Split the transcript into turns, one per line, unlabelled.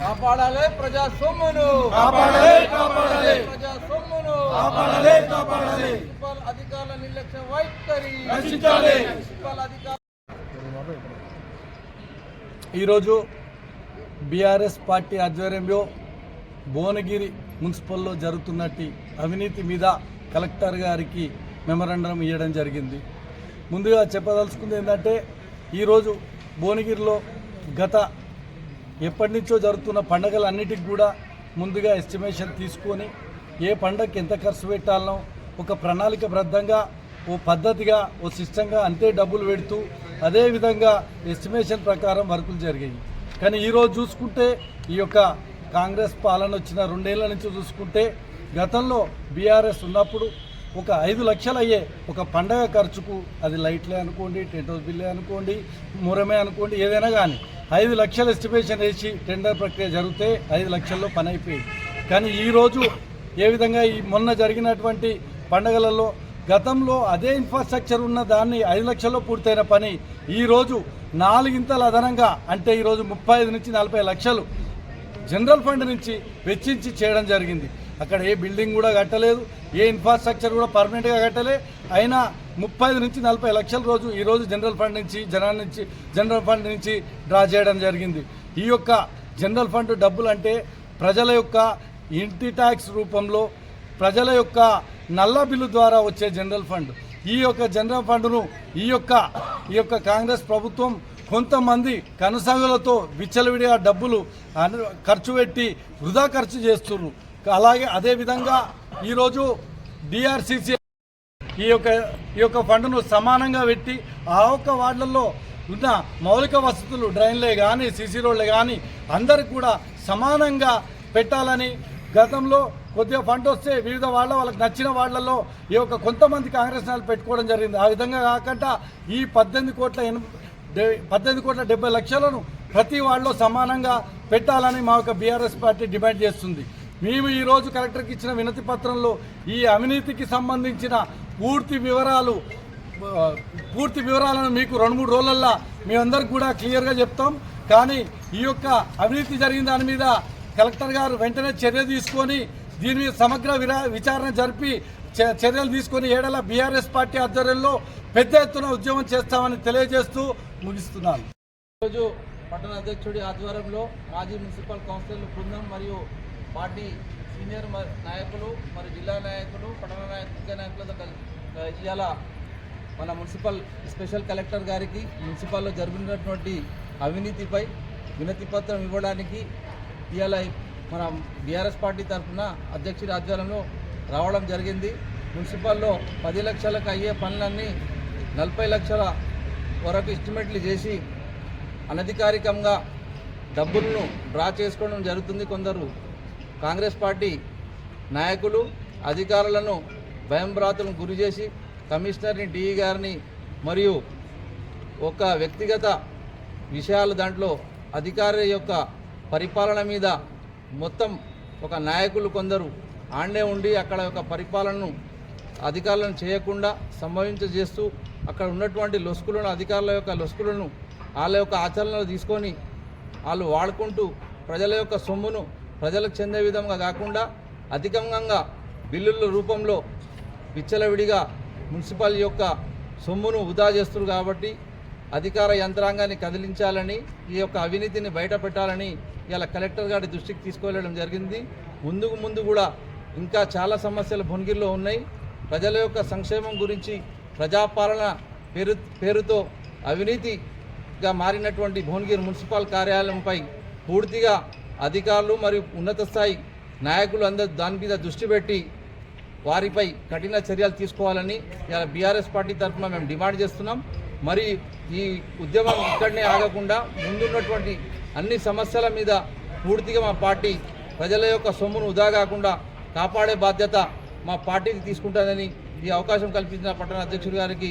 కాపాడాలి ప్రజా సొమ్మును
కాపాడాలి, కాపాడాలి.
ప్రజా సొమ్మును
కాపాడాలి, కాపాడాలి.
మున్సిపల్ అధికారుల నిర్లక్ష్య వైఖరి
రక్షించాలి.
మున్సిపల్ అధికారుల
ఈరోజు బీఆర్ఎస్ పార్టీ ఆధ్వర్యంలో భువనగిరి మున్సిపల్లో జరుగుతున్నట్టు అవినీతి మీద కలెక్టర్ గారికి మెమరాండం ఇవ్వడం జరిగింది ముందుగా చెప్పదలుచుకుంది ఏంటంటే ఈరోజు భువనగిరిలో గత ఎప్పటి నుంచో జరుగుతున్న పండగలన్నిటికి కూడా ముందుగా ఎస్టిమేషన్ తీసుకొని ఏ పండగకి ఎంత ఖర్చు పెట్టాలనో ఒక ప్రణాళికబద్ధంగా ఓ పద్ధతిగా ఓ సిస్టంగా అంతే డబ్బులు పెడుతూ అదేవిధంగా ఎస్టిమేషన్ ప్రకారం వర్కులు జరిగాయి. కానీ ఈరోజు చూసుకుంటే ఈ యొక్క కాంగ్రెస్ పాలన వచ్చిన రెండేళ్ళ నుంచి చూసుకుంటే గతంలో బీఆర్ఎస్ ఉన్నప్పుడు ఒక ఐదు లక్షలు అయ్యే ఒక పండగ ఖర్చుకు అది లైట్లే అనుకోండి టెంట్ హౌస్ బిల్లే అనుకోండి మురమే అనుకోండి ఏదైనా కానీ ఐదు లక్షల ఎస్టిమేషన్ వేసి టెండర్ ప్రక్రియ జరిగితే ఐదు లక్షల్లో పని అయిపోయింది. కానీ ఈరోజు ఏ విధంగా ఈ మొన్న జరిగినటువంటి పండగలలో గతంలో అదే ఇన్ఫ్రాస్ట్రక్చర్ ఉన్న దాన్ని ఐదు లక్షల్లో పూర్తయిన పని ఈరోజు నాలుగింతల అదనంగా అంటే ఈరోజు ముప్పై ఐదు నుంచి నలభై లక్షలు జనరల్ ఫండ్ నుంచి వెచ్చించి చేయడం జరిగింది. అక్కడ ఏ బిల్డింగ్ కూడా కట్టలేదు ఏ ఇన్ఫ్రాస్ట్రక్చర్ కూడా పర్మనెంట్గా కట్టలే. అయినా ముప్పై నుంచి నలభై లక్షల రోజు ఈరోజు జనరల్ ఫండ్ నుంచి జనాల నుంచి జనరల్ ఫండ్ నుంచి డ్రా చేయడం జరిగింది. ఈ యొక్క జనరల్ ఫండ్ డబ్బులు అంటే ప్రజల యొక్క ఇంటి ట్యాక్స్ రూపంలో ప్రజల యొక్క నల్ల బిల్లు ద్వారా వచ్చే జనరల్ ఫండ్ ఈ యొక్క జనరల్ ఫండ్ను ఈ యొక్క ఈ యొక్క కాంగ్రెస్ ప్రభుత్వం కొంతమంది కనసాగులతో విచ్చలవిడిగా డబ్బులు ఖర్చు పెట్టి వృధా ఖర్చు చేస్తున్నారు అలాగే అదేవిధంగా ఈరోజు డిఆర్సిసి ఈ యొక్క ఈ యొక్క ఫండ్ను సమానంగా పెట్టి ఆ ఒక్క వార్డులలో ఉన్న మౌలిక వసతులు డ్రైన్లే కానీ సీసీ రోడ్లే కానీ అందరికి కూడా సమానంగా పెట్టాలని గతంలో కొద్దిగా ఫండ్ వస్తే వివిధ వాళ్ళ వాళ్ళకి నచ్చిన వాళ్ళల్లో ఈ యొక్క కొంతమంది కాంగ్రెస్ నాయకులు పెట్టుకోవడం జరిగింది. ఆ విధంగా కాకుండా ఈ పద్దెనిమిది కోట్ల ఎనభై పద్దెనిమిది కోట్ల డెబ్బై లక్షలను ప్రతి వాళ్ళలో సమానంగా పెట్టాలని మా యొక్క బీఆర్ఎస్ పార్టీ డిమాండ్ చేస్తుంది. మేము ఈరోజు కలెక్టర్కి ఇచ్చిన వినతి పత్రంలో ఈ అవినీతికి సంబంధించిన పూర్తి వివరాలు పూర్తి వివరాలను మీకు రెండు మూడు రోజులల్లో మేమందరికి కూడా క్లియర్గా చెప్తాం. కానీ ఈ యొక్క అవినీతి జరిగిన దాని మీద కలెక్టర్ గారు వెంటనే చర్య తీసుకొని దీని మీద సమగ్ర విరా విచారణ జరిపి చ- చర్యలు తీసుకొని ఏడల బీఆర్ఎస్ పార్టీ ఆధ్వర్యంలో పెద్ద ఎత్తున ఉద్యమం చేస్తామని తెలియజేస్తూ ముగిస్తున్నాను.
ఈరోజు పట్టణ అధ్యక్షుడి ఆధ్వర్యంలో మాజీ మున్సిపల్ కౌన్సిలర్ బృందం మరియు పార్టీ సీనియర్ నాయకులు మరియు జిల్లా నాయకులు పట్టణ నాయకులు నాయకులతో కలి- ఇవాళ మన మున్సిపల్ స్పెషల్ కలెక్టర్ గారికి మున్సిపల్లో జరిగినటువంటి అవినీతిపై వినతి పత్రం ఇవ్వడానికి ఇవాళ మన బీఆర్ఎస్ పార్టీ తరఫున అధ్యక్షుడి ఆధ్వర్యంలో రావడం జరిగింది. మున్సిపల్లో పది లక్షలకు అయ్యే పనులన్నీ నలభై లక్షల వరకు ఎస్టిమేట్లు చేసి అనధికారికంగా డబ్బులను డ్రా చేసుకోవడం జరుగుతుంది కొందరు. కాంగ్రెస్ పార్టీ నాయకులు అధికారులను భయంభ్రాతులను గురి చేసి కమిషనర్ని డిఈ గారిని మరియు ఒక వ్యక్తిగత విషయాలు దాంట్లో అధికారి యొక్క పరిపాలన మీద మొత్తం ఒక నాయకులు కొందరు ఆండే ఉండి అక్కడ యొక్క పరిపాలనను అధికారులను చేయకుండా సంభవించజేస్తూ అక్కడ ఉన్నటువంటి లొసుకులను అధికారుల యొక్క లొసుకులను వాళ్ళ యొక్క ఆచరణలు తీసుకొని వాళ్ళు వాడుకుంటూ ప్రజల యొక్క సొమ్మును ప్రజలకు చెందే విధంగా కాకుండా అధికంగా బిల్లుల రూపంలో విచ్చలవిడిగా మున్సిపల్ యొక్క సొమ్మును వృధా చేస్తున్నారు కాబట్టి అధికార యంత్రాంగాన్ని కదిలించాలని ఈ యొక్క అవినీతిని బయట పెట్టాలని ఇలా కలెక్టర్ గారి దృష్టికి తీసుకువెళ్ళడం జరిగింది. ముందుకు ముందు కూడా ఇంకా చాలా సమస్యలు భువనగిరిలో ఉన్నాయి. ప్రజల యొక్క సంక్షేమం గురించి ప్రజాపాలన పేరు పేరుతో అవినీతిగా మారినటువంటి భువనగిరి మున్సిపల్ కార్యాలయంపై పూర్తిగా అధికారులు మరియు ఉన్నత స్థాయి నాయకులు అందరూ దాని మీద దృష్టి పెట్టి వారిపై కఠిన చర్యలు తీసుకోవాలని ఇలా బీఆర్ఎస్ పార్టీ తరఫున మేము డిమాండ్ చేస్తున్నాం. మరి ఈ ఉద్యమం ఇక్కడనే ఆగకుండా ముందున్నటువంటి అన్ని సమస్యల మీద పూర్తిగా మా పార్టీ ప్రజల యొక్క సొమ్మును వృధా కాకుండా కాపాడే బాధ్యత మా పార్టీకి తీసుకుంటుందని ఈ అవకాశం కల్పించిన పట్టణ అధ్యక్షుడు గారికి